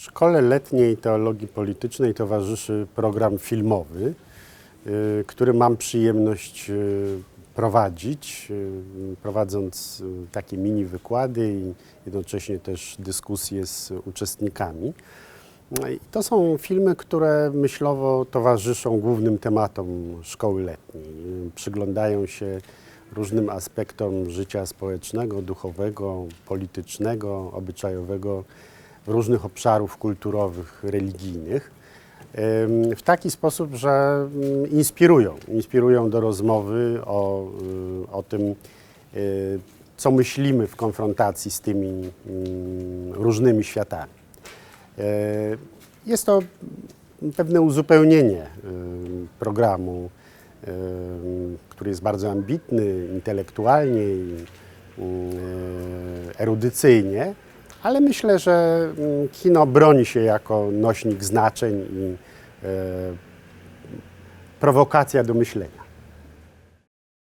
Szkole Letniej Teologii Politycznej towarzyszy program filmowy, y, który mam przyjemność y, prowadzić, y, prowadząc takie mini wykłady i jednocześnie też dyskusje z uczestnikami. No i To są filmy, które myślowo towarzyszą głównym tematom szkoły letniej. Przyglądają się różnym aspektom życia społecznego, duchowego, politycznego, obyczajowego, różnych obszarów kulturowych, religijnych. W taki sposób, że ym, inspirują, inspirują do rozmowy o, y, o tym, y, co myślimy w konfrontacji z tymi ym, różnymi światami. E, Jest to pewne uzupełnienie y, programu, który jest bardzo ambitny intelektualnie i erudycyjnie, ale myślę, że mm, kino broni się jako nośnik znaczeń i e, prowokacja do myślenia.